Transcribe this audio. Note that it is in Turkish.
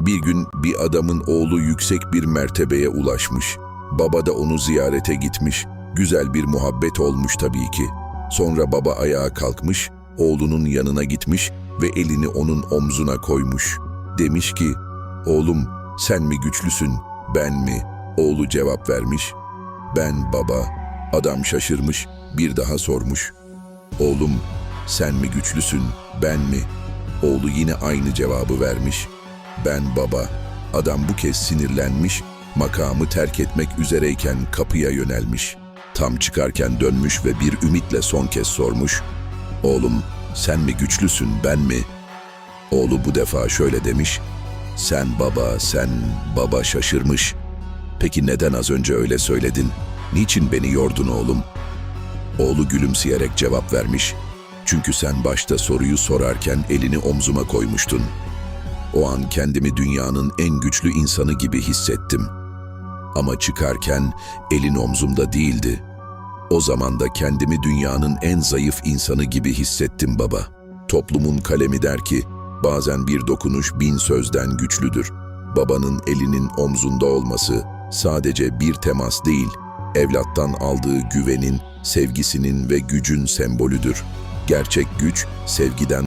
Bir gün bir adamın oğlu yüksek bir mertebeye ulaşmış. Baba da onu ziyarete gitmiş. Güzel bir muhabbet olmuş tabii ki. Sonra baba ayağa kalkmış, oğlunun yanına gitmiş ve elini onun omzuna koymuş. Demiş ki, oğlum sen mi güçlüsün, ben mi? Oğlu cevap vermiş, ben baba. Adam şaşırmış, bir daha sormuş. Oğlum sen mi güçlüsün, ben mi? Oğlu yine aynı cevabı vermiş. Ben baba. Adam bu kez sinirlenmiş, makamı terk etmek üzereyken kapıya yönelmiş. Tam çıkarken dönmüş ve bir ümitle son kez sormuş. Oğlum sen mi güçlüsün, ben mi? Oğlu bu defa şöyle demiş. Sen baba, sen baba şaşırmış. Peki neden az önce öyle söyledin? Niçin beni yordun oğlum? Oğlu gülümseyerek cevap vermiş. Çünkü sen başta soruyu sorarken elini omzuma koymuştun. O an kendimi dünyanın en güçlü insanı gibi hissettim. Ama çıkarken elin omzumda değildi. O zaman da kendimi dünyanın en zayıf insanı gibi hissettim baba. Toplumun kalemi der ki, bazen bir dokunuş bin sözden güçlüdür. Babanın elinin omzunda olması sadece bir temas değil, evlattan aldığı güvenin, sevgisinin ve gücün sembolüdür. Gerçek güç sevgiden